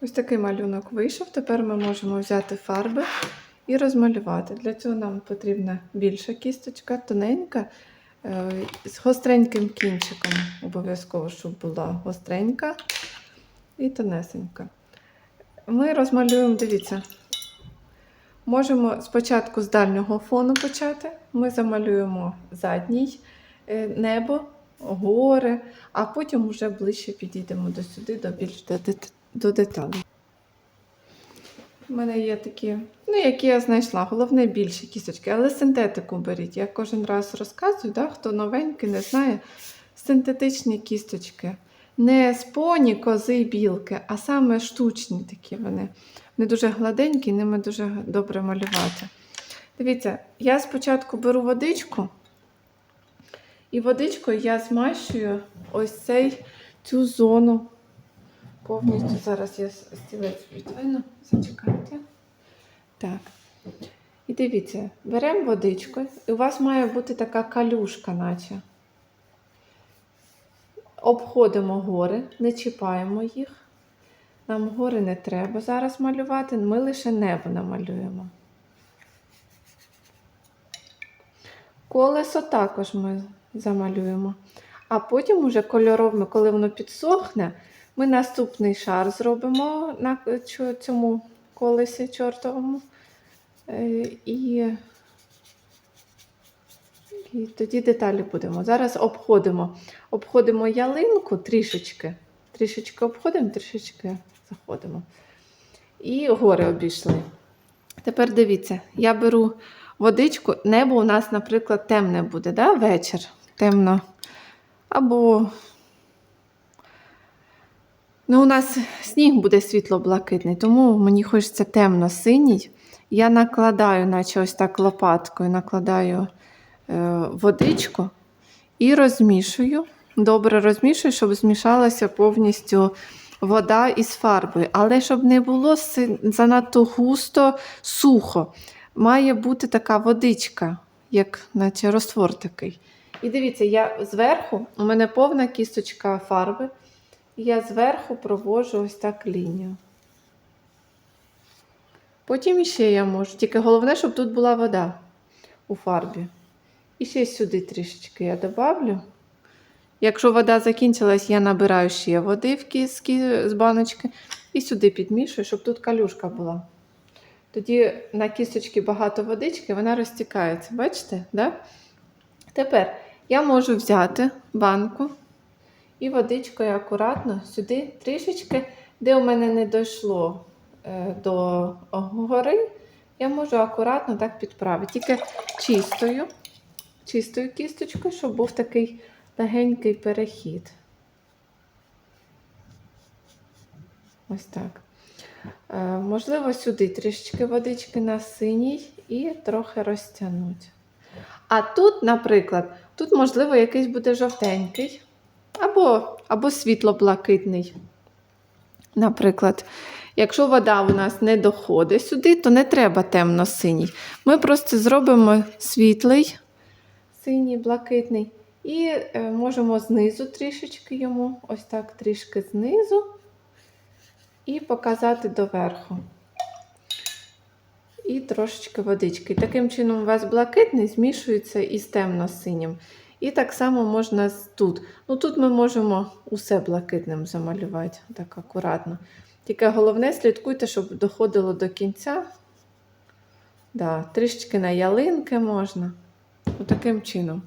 Ось такий малюнок вийшов. Тепер ми можемо взяти фарби і розмалювати. Для цього нам потрібна більша кісточка, тоненька, е, з гостреньким кінчиком. Обов'язково, щоб була гостренька і тонесенька. Ми розмалюємо, дивіться, можемо спочатку з дальнього фону почати. Ми замалюємо задній е, небо, гори, а потім вже ближче підійдемо до сюди, до більш до, дет- деталей. У мене є такі, ну, які я знайшла, головне більші кісточки, але синтетику беріть. Я кожен раз розказую, да, хто новенький не знає, синтетичні кісточки. Не з поні, кози і білки, а саме штучні такі вони. Вони дуже гладенькі, ними дуже добре малювати. Дивіться, я спочатку беру водичку, і водичкою я змащую ось цей, цю зону. Повністю зараз я стілець відвину. Зачекайте. Так. І дивіться, беремо водичку, і у вас має бути така калюшка, наче. Обходимо гори, не чіпаємо їх. Нам гори не треба зараз малювати, ми лише небо намалюємо. Колесо також ми замалюємо. А потім уже кольоровими, коли воно підсохне, ми наступний шар зробимо на цьому колесі чортовому. Е, І, і тоді деталі будемо. Зараз обходимо. Обходимо ялинку трішечки. Трішечки обходимо, трішечки заходимо. І гори обійшли. Тепер дивіться, я беру водичку. Небо у нас, наприклад, темне буде, да? вечір. Темно. Або Ну, у нас сніг буде світло-блакитний, тому мені хочеться темно-синій. Я накладаю, наче ось так лопаткою, накладаю е, водичку і розмішую. Добре розмішую, щоб змішалася повністю вода із фарбою. Але щоб не було занадто густо, сухо. Має бути така водичка, як наче роствор такий. І дивіться, я зверху, у мене повна кісточка фарби. І Я зверху проводжу ось так лінію. Потім ще я можу. Тільки головне, щоб тут була вода у фарбі. І ще сюди трішечки я добавлю. Якщо вода закінчилась, я набираю ще води в кіски з баночки і сюди підмішую, щоб тут калюшка була. Тоді на кісточці багато водички, вона розтікається. Бачите? Да? Тепер я можу взяти банку і водичкою акуратно сюди трішечки, де у мене не дійшло е, до гори, я можу акуратно так підправити. Тільки чистою, чистою кісточкою, щоб був такий легенький перехід. Ось так. Е, можливо, сюди трішечки водички на синій і трохи розтягнуть. А тут, наприклад, тут, можливо, якийсь буде жовтенький або, або світло-блакитний. Наприклад, якщо вода у нас не доходить сюди, то не треба темно-синій. Ми просто зробимо світлий, синій, блакитний. І е, можемо знизу трішечки йому, ось так трішки знизу, і показати доверху. І трошечки водички. Таким чином, у вас блакитний змішується із темно-синім. І так само можна тут. Ну тут ми можемо усе блакитним замалювати, так акуратно. Тільки головне, слідкуйте, щоб доходило до кінця. Да, трішечки на ялинки можна. Таким чином.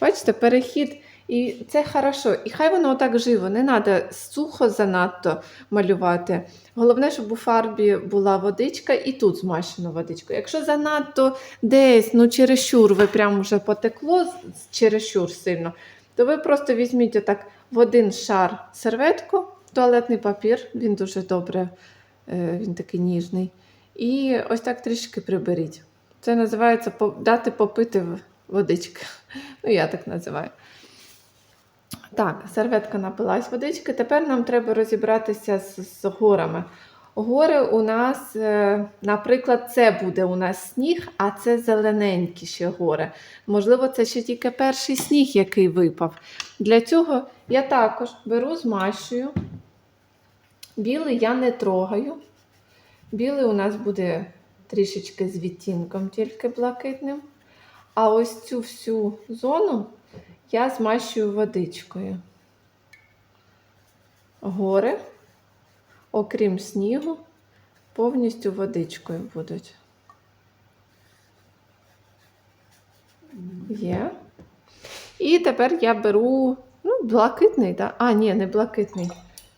Бачите, перехід. І це хорошо. І хай воно отак живо, не треба сухо занадто малювати. Головне, щоб у фарбі була водичка і тут змащено водичкою. Якщо занадто десь, ну чересчур, ви прямо вже потекло чересчур сильно, то ви просто візьміть отак в один шар серветку, туалетний папір, він дуже добре, е, він такий ніжний. І ось так трішки приберіть. Це називається дати попити водички. Ну, я так називаю. Так, серветка напилась водички. Тепер нам треба розібратися з, з горами. Гори у нас, е, наприклад, це буде у нас сніг, а це зелененькі ще гори. Можливо, це ще тільки перший сніг, який випав. Для цього я також беру, змащую Білий я не трогаю. Білий у нас буде трішечки з відтінком, тільки блакитним. А ось цю всю зону я змащую водичкою. Гори, окрім снігу, повністю водичкою будуть. Є. І тепер я беру ну, блакитний, да? а, ні, не блакитний,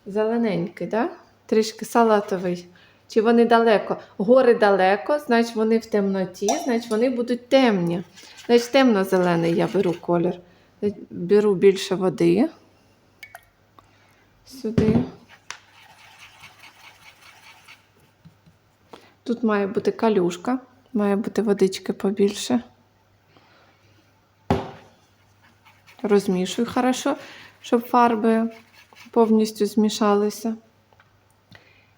зелененький, да? трішки салатовий. Чи вони далеко? Гори далеко, значить вони в темноті, значить вони будуть темні. Значить, темно-зелений я беру колір. Беру більше води. Сюди. Тут має бути калюшка, має бути водички побільше. Розмішую хорошо, щоб фарби повністю змішалися.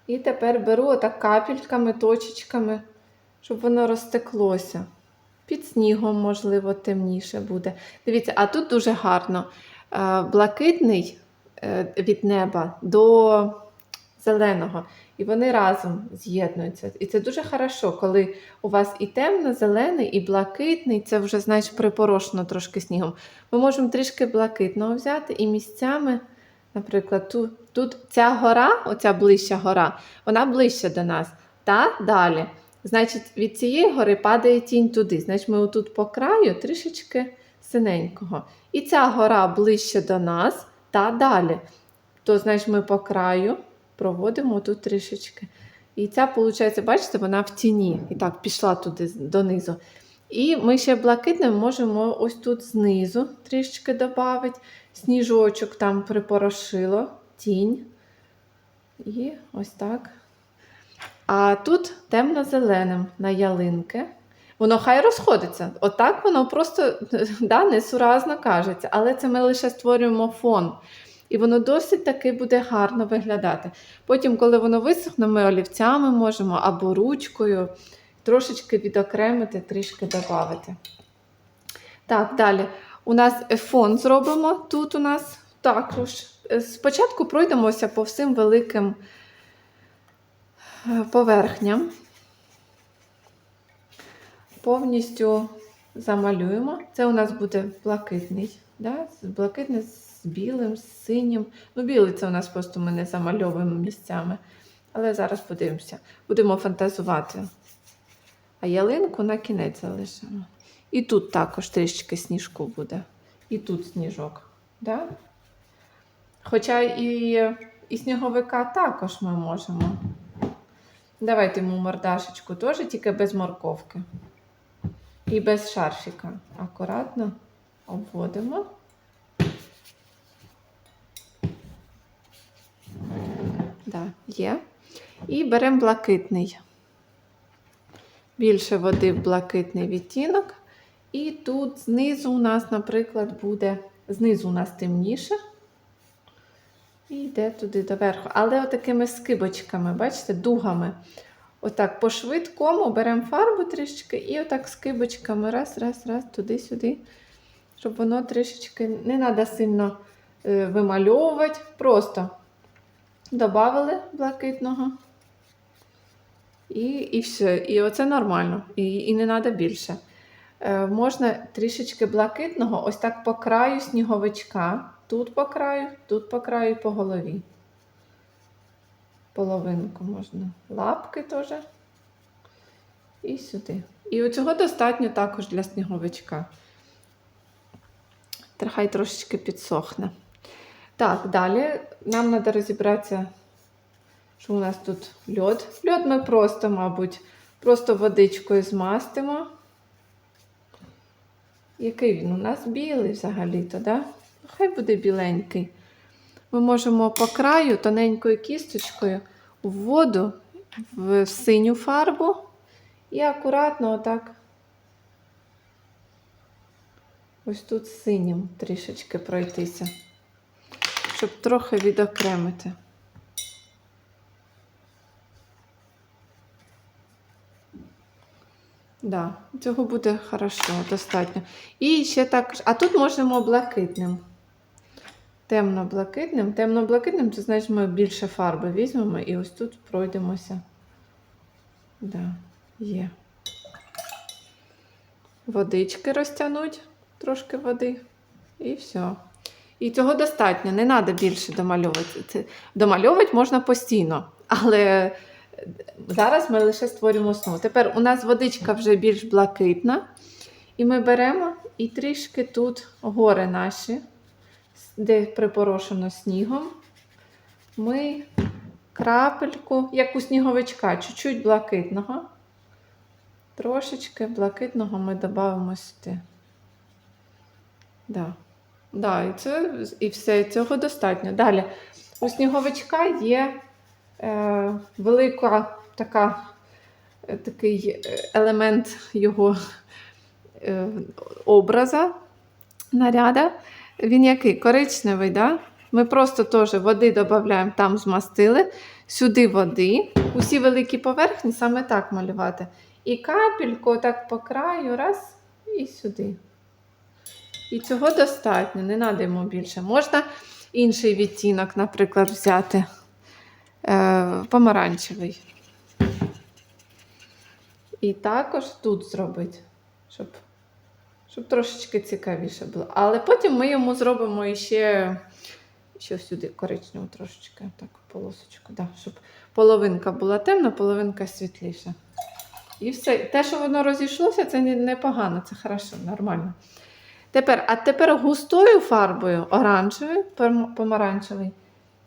І тепер беру отак капельками, точечками, щоб воно розтеклося. Під снігом, можливо, темніше буде. Дивіться, а тут дуже гарно. Е, Блакитний е, від неба до зеленого. І вони разом з'єднуються. І це дуже хорошо, коли у вас і темно-зелений, і блакитний, це вже, значить, припорошено трошки снігом. Ми можемо трішки блакитного взяти і місцями, наприклад, тут, тут ця гора, оця ближча гора, вона ближче до нас. Та далі. Значить, від цієї гори падає тінь туди. Значить, ми отут по краю трішечки синенького. І ця гора ближче до нас та далі. То, значить, ми по краю проводимо тут трішечки. І ця, виходить, бачите, вона в тіні. І так, пішла туди донизу. І ми ще блакитним можемо ось тут знизу трішечки додати. Сніжочок там припорошило, тінь. І ось так. А тут темно-зеленим на ялинки. Воно хай розходиться. Отак воно просто да, несуразно кажеться. Але це ми лише створюємо фон. І воно досить таки буде гарно виглядати. Потім, коли воно висохне, ми олівцями можемо або ручкою трошечки відокремити, трішки додати. Так, далі. У нас фон зробимо. Тут у нас також. Спочатку пройдемося по всім великим поверхням. Повністю замалюємо. Це у нас буде блакитний. Да? Блакитний з білим, з синім. Ну, білий це у нас просто ми не замальовуємо місцями. Але зараз подивимося. Будемо фантазувати. А ялинку на кінець залишимо. І тут також трішки сніжку буде. І тут сніжок. Да? Хоча і, і сніговика також ми можемо. Давайте йому мордашечку теж, тільки без морковки. І без шарфіка. Акуратно обводимо. Да, є. І беремо блакитний. Більше води в блакитний відтінок. І тут знизу у нас, наприклад, буде, знизу у нас темніше. І йде туди доверху. Але отакими скибочками, бачите, дугами. Отак по швидкому беремо фарбу трішечки і отак скибочками раз, раз, раз, туди-сюди. Щоб воно трішечки не треба сильно е, вимальовувати. Просто Добавили блакитного. І і все. І оце нормально. І і не треба більше. Е, Можна трішечки блакитного, ось так по краю сніговичка. Тут по краю, тут по краю і по голові. Половинку можна. Лапки теж. І сюди. І оцього достатньо також для сніговичка. Хай трошечки підсохне. Так, далі нам треба розібратися, що у нас тут льод. Льод ми просто, мабуть, просто водичкою змастимо. Який він у нас білий взагалі-то, да? Хай буде біленький. Ми можемо по краю тоненькою кісточкою в воду, в синю фарбу і акуратно отак. Ось тут синім трішечки пройтися щоб трохи відокремити. Да, цього буде хорошо, достатньо. І ще також, а тут можемо блакитним. Темно-блакитним. Темно-блакитним це значить ми більше фарби візьмемо і ось тут пройдемося. Да, є. Водички розтягнуть, трошки води, і все. І цього достатньо, не треба більше домальовувати. Це, домальовувати можна постійно, але зараз ми лише створюємо основу. Тепер у нас водичка вже більш блакитна, і ми беремо і трішки тут гори наші, де припорошено снігом. Ми крапельку, як у сніговичка, чуть-чуть блакитного. Трошечки блакитного ми додамо сюди. Да. Да, і, це, і все, цього достатньо. Далі, у сніговичка є е, велика така, е, такий е, елемент його е, образа, наряда. Він який? Коричневий, да? Ми просто теж води додаємо, там змастили, сюди води. Усі великі поверхні саме так малювати. І капельку так по краю, раз, і сюди. І цього достатньо, не треба йому більше. Можна інший відтінок, наприклад, взяти е, помаранчевий. І також тут зробити, щоб, щоб трошечки цікавіше було. Але потім ми йому зробимо іще, ще сюди коричневу трошечки, так, полосочку, да, щоб половинка була темна, половинка світліша. І все. Те, що воно розійшлося, це непогано, це хорошо, нормально. Тепер, а тепер густою фарбою оранжевою, пом- помаранчевий.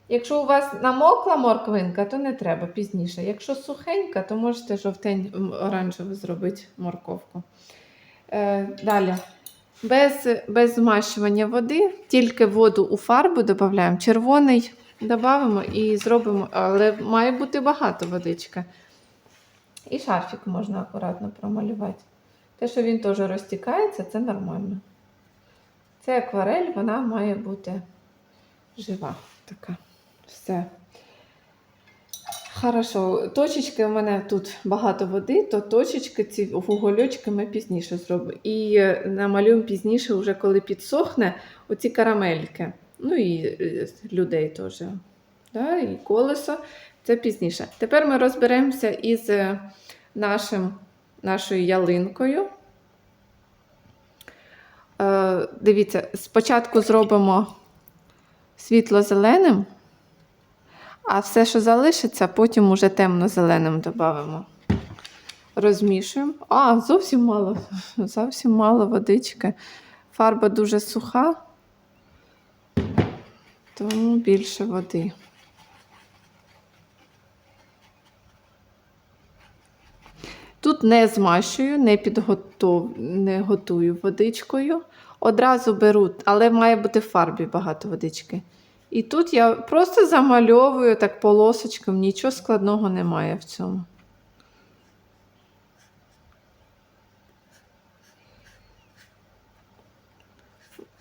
Якщо у вас намокла морквинка, то не треба пізніше. Якщо сухенька, то можете жовтень оранжеву зробити морковку. Е, далі. Без, без змащування води, тільки воду у фарбу додаємо. Червоний додамо і зробимо, але має бути багато водички. І шарфік можна акуратно промалювати. Те, що він теж розтікається, це нормально. Це акварель, вона має бути жива. Така. Все. Хорошо. Точечки у мене тут багато води, то точечки, ці вугольочки ми пізніше зробимо. І е, намалюємо пізніше, вже коли підсохне, оці карамельки. Ну і е, людей теж. Да? І колесо. Це пізніше. Тепер ми розберемося із е, нашим, нашою ялинкою. Е, дивіться, спочатку зробимо світло-зеленим, а все, що залишиться, потім уже темно-зеленим додамо. Розмішуємо. А, зовсім мало, зовсім мало водички. Фарба дуже суха, тому більше води. Тут не змащую, не підготов... не готую водичкою. Одразу беру, але має бути в фарбі багато водички. І тут я просто замальовую так полосочком, нічого складного немає в цьому.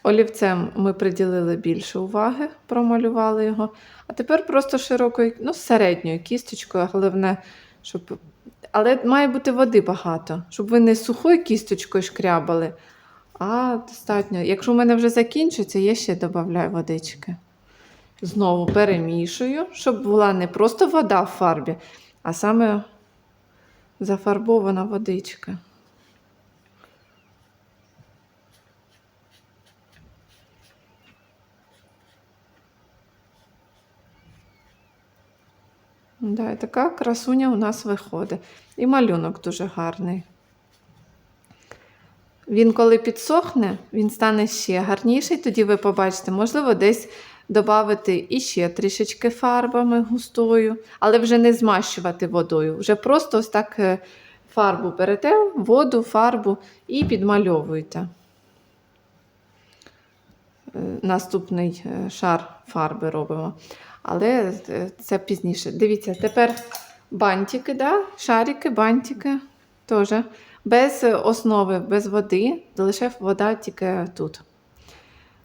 Олівцем ми приділили більше уваги, промалювали його. А тепер просто широкою, ну, середньою кісточкою, головне, щоб. Але має бути води багато, щоб ви не сухою кісточкою шкрябали, а достатньо. Якщо в мене вже закінчиться, я ще додаю водички. Знову перемішую, щоб була не просто вода в фарбі, а саме зафарбована водичка. Да, і така красуня у нас виходить. І малюнок дуже гарний. Він, коли підсохне, він стане ще гарніший, тоді ви побачите, можливо, десь додати іще трішечки фарбами густою, але вже не змащувати водою. Вже просто ось так е, фарбу берете, воду, фарбу і підмальовуєте. Е, Наступний е, шар фарби робимо. Але це пізніше. Дивіться, тепер бантики, да? шарики, бантики теж. Без основи, без води, лише вода тільки тут.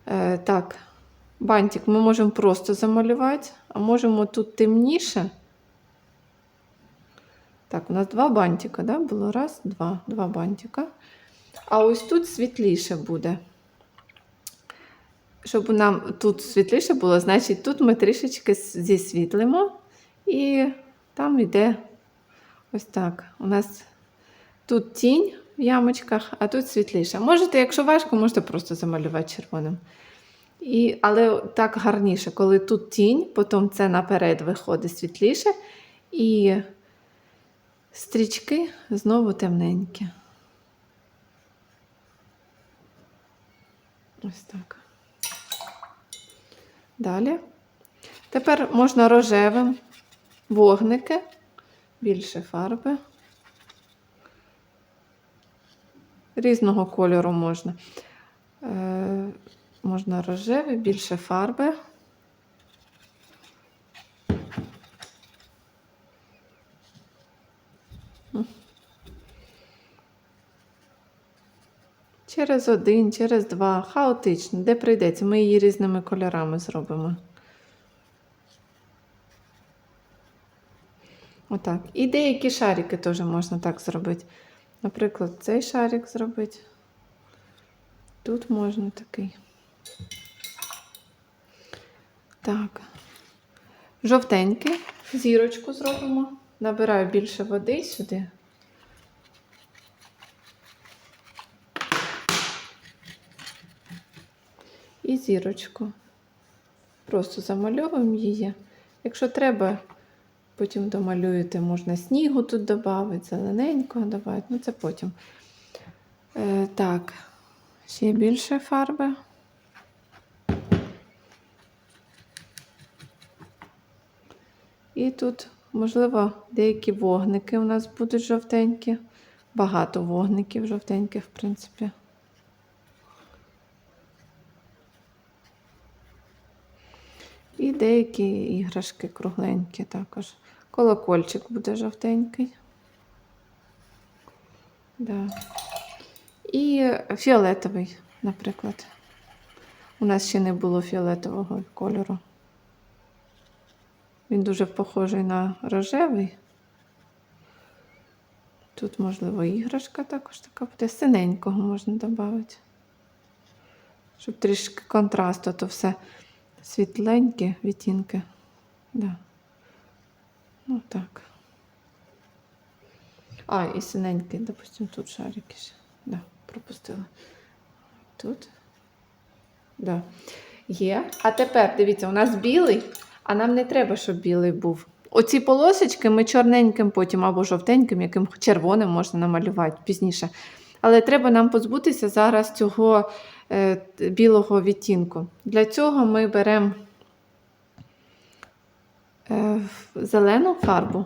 Е, так, бантик ми можемо просто замалювати, а можемо тут темніше. Так, у нас два бантика, да? було раз, два, два бантика. А ось тут світліше буде. щоб нам тут світліше було, значить тут ми трішечки зісвітлимо і там йде ось так. У нас тут тінь в ямочках, а тут світліше. Можете, якщо важко, можете просто замалювати червоним. І, але так гарніше, коли тут тінь, потім це наперед виходить світліше, і стрічки знову темненькі. Ось так. Далі. Тепер можна рожевим вогники, більше фарби. Різного кольору можна. Можна рожевий, більше фарби. Через один, через два, хаотично, де прийдеться. Ми її різними кольорами зробимо. Отак. І деякі шарики теж можна так зробити. Наприклад, цей шарик зробити. Тут можна такий. Так. Жовтенький. Зірочку зробимо. Набираю більше води сюди. І зірочку. Просто замальовуємо її. Якщо треба, потім домалюєте, можна снігу тут додати, зелененького додати, ну це потім. Е, так, ще більше фарби. І тут, можливо, деякі вогники у нас будуть жовтенькі. Багато вогників жовтеньких, в принципі. І деякі іграшки кругленькі також. Колокольчик буде жовтенький. Да. І фіолетовий, наприклад. У нас ще не було фіолетового кольору. Він дуже похожий на рожевий. Тут, можливо, іграшка також така буде. Синенького можна додати. Щоб трішки контрасту, то все світленькі відтінки. Да. Ну так. А, і синенький, допустим, тут шарики ще. Да, пропустила. Тут. Да. Є. А тепер, дивіться, у нас білий, а нам не треба, щоб білий був. Оці полосочки ми чорненьким потім або жовтеньким, яким червоним можна намалювати пізніше. Але треба нам позбутися зараз цього е, білого відтінку. Для цього ми беремо е, зелену фарбу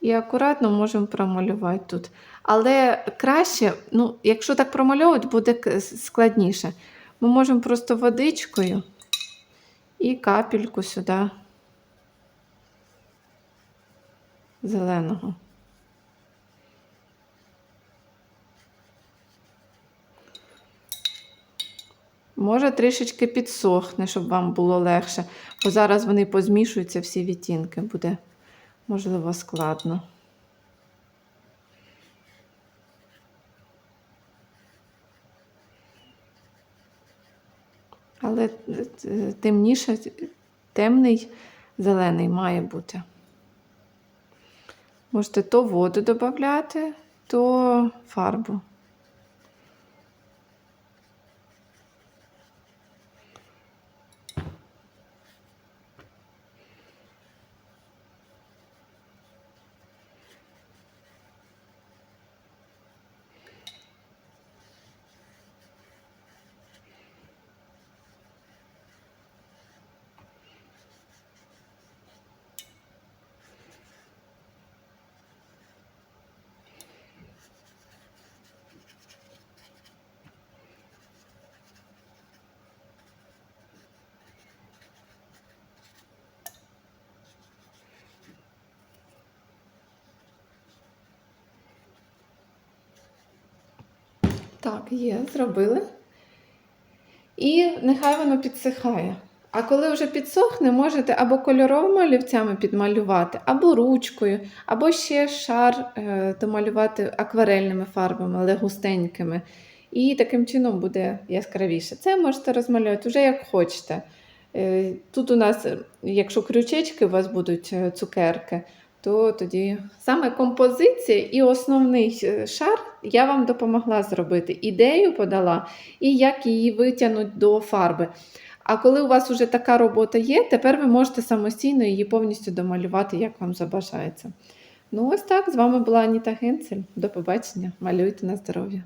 і акуратно можемо промалювати тут. Але краще, ну, якщо так промальовувати, буде складніше. Ми можемо просто водичкою і капельку сюди зеленого. Може, трішечки підсохне, щоб вам було легше, бо зараз вони позмішуються всі відтінки, буде, можливо, складно. Але е, темніше, темний зелений має бути. Можете то воду додати, то фарбу. Так, є, зробили. І нехай воно підсихає. А коли вже підсохне, можете або кольоровими олівцями підмалювати, або ручкою, або ще шар е, домалювати акварельними фарбами, але густенькими. і таким чином буде яскравіше. Це можете розмалювати вже як хочете. Е, Тут у нас, якщо крючечки у вас будуть е, цукерки, то тоді саме композиція і основний шар я вам допомогла зробити. Ідею подала і як її витягнуть до фарби. А коли у вас вже така робота є, тепер ви можете самостійно її повністю домалювати, як вам забажається. Ну, ось так. З вами була Аніта Генцель. До побачення. Малюйте на здоров'я.